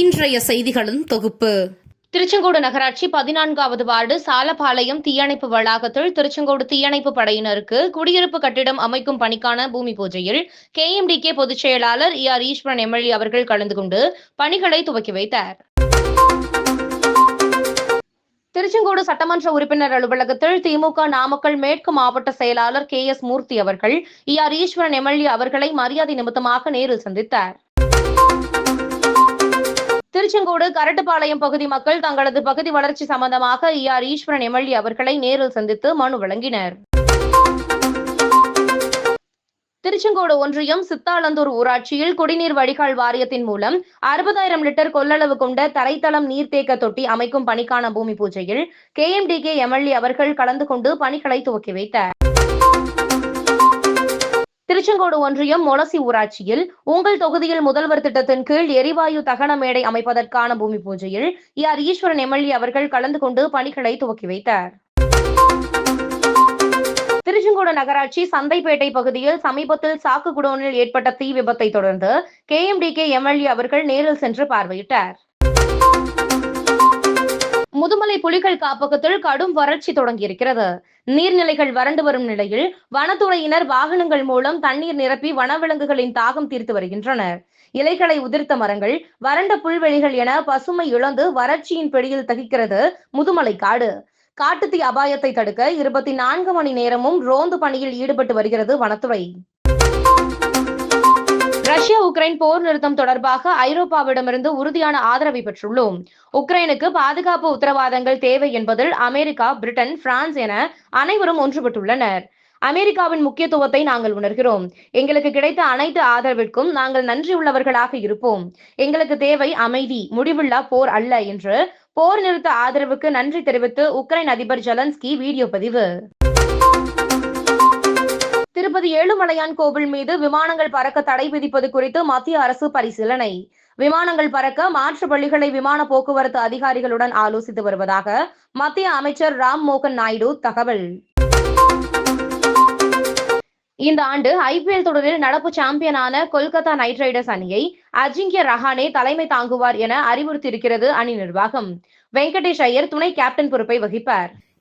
இன்றைய செய்திகளின் தொகுப்பு. திருச்செங்கோடு நகராட்சி பதினான்காவது வார்டு சாலப்பாளையம் தீயணைப்பு வளாகத்தில் திருச்செங்கோடு தீயணைப்பு படையினருக்கு குடியிருப்பு கட்டிடம் அமைக்கும் பணிக்கான பூமி பூஜையில் கேஎம்டிகே பொதுச் செயலாளர் இ ஆர் ஈஸ்வரன் எம்எல்ஏ அவர்கள் கலந்து கொண்டு பணிகளை துவக்கி வைத்தார். திருச்செங்கோடு சட்டமன்ற உறுப்பினர் அலுவலகத்தில் திமுக நாமக்கல் மேற்கு மாவட்ட செயலாளர் கே எஸ் மூர்த்தி அவர்கள் இ ஆர் ஈஸ்வரன் எம்எல்ஏ அவர்களை மரியாதை நிமித்தமாக நேரில் சந்தித்தார். திருச்செங்கோடு கரட்டுப்பாளையம் பகுதி மக்கள் தங்களது பகுதி வளர்ச்சி சம்பந்தமாக இ ஆர் ஈஸ்வரன் எம்எல்ஏ அவர்களை நேரில் சந்தித்து மனு வழங்கினர். திருச்செங்கோடு ஒன்றியம் சித்தாளந்தூர் ஊராட்சியில் குடிநீர் வடிகால் வாரியத்தின் மூலம் அறுபதாயிரம் லிட்டர் கொள்ளளவு கொண்ட தரைத்தளம் நீர்த்தேக்க தொட்டி அமைக்கும் பணிக்கான பூமி பூஜையில் கே எம்டி கே எம்எல்ஏ அவர்கள் கலந்து கொண்டு பணிகளை துவக்கி வைத்தார். திருச்செங்கோடு ஒன்றியம் மொளசி ஊராட்சியில் உங்கள் தொகுதியில் முதல்வர் திட்டத்தின் கீழ் எரிவாயு தகன மேடை அமைப்பதற்கான பூமி பூஜையில் ஆர் ஈஸ்வரன் எம்எல்ஏ அவர்கள் கலந்து கொண்டு பணிகளை துவக்கி வைத்தார். திருச்செங்கோடு நகராட்சி சந்தைப்பேட்டை பகுதியில் சமீபத்தில் சாக்கு குடோனில் ஏற்பட்ட தீ விபத்தை தொடர்ந்து கே எம்எல்ஏ அவர்கள் நேரில் சென்று பார்வையிட்டார். முதுமலை புலிகள் காப்பகத்தில் கடும் வறட்சி தொடங்கியிருக்கிறது. நீர்நிலைகள் வறண்டு வரும் நிலையில் வனத்துறையினர் வாகனங்கள் மூலம் தண்ணீர் நிரப்பி வனவிலங்குகளின் தாகம் தீர்த்து வருகின்றனர். இலைகளை உதிர்த்த மரங்கள் வறண்ட புல்வெளிகள் என பசுமை இழந்து வறட்சியின் பிடியில் தகிக்கிறது முதுமலை காடு. காட்டுத்தீ அபாயத்தை தடுக்க இருபத்தி நான்கு மணி நேரமும் ரோந்து பணியில் ஈடுபட்டு வருகிறது வனத்துறை. உக்ரைன் போர் நிறுத்தம் தொடர்பாக ஐரோப்பாவிடமிருந்து உறுதியான ஆதரவை பெற்றுள்ளோம். உக்ரைனுக்கு பாதுகாப்பு உத்தரவாதங்கள் தேவை என்பதில் அமெரிக்கா பிரிட்டன் பிரான்ஸ் என அனைவரும் ஒன்றுபட்டுள்ளனர். அமெரிக்காவின் முக்கியத்துவத்தை நாங்கள் உணர்கிறோம். எங்களுக்கு கிடைத்த அனைத்து ஆதரவிற்கும் நாங்கள் நன்றியுள்ளவர்களாக இருப்போம். எங்களுக்கு தேவை அமைதி முடிவுள்ள போர் அல்ல என்று போர் நிறுத்த ஆதரவுக்கு நன்றி தெரிவித்து உக்ரைன் அதிபர் ஜலன்ஸ்கி வீடியோ பதிவு. ஏழுமலையான் கோவில் மீது விமானங்கள் பறக்க தடை விதிப்பது குறித்து மத்திய அரசு பரிசீலனை. விமானங்கள் பறக்க மாற்று பள்ளிகளை விமான போக்குவரத்து அதிகாரிகளுடன் ஆலோசித்து வருவதாக மத்திய அமைச்சர் ராம் மோகன் நாயுடு தகவல். இந்த ஆண்டு ஐபிஎல் தொடரில் நடப்பு சாம்பியனான கொல்கத்தா நைட் ரைடர்ஸ் அணியை அஜிங்கிய ரஹானே தலைமை தாங்குவார் என அறிவுறுத்தியிருக்கிறது அணி நிர்வாகம். வெங்கடேஷ் ஐயர் துணை கேப்டன் பொறுப்பை வகிப்பார்.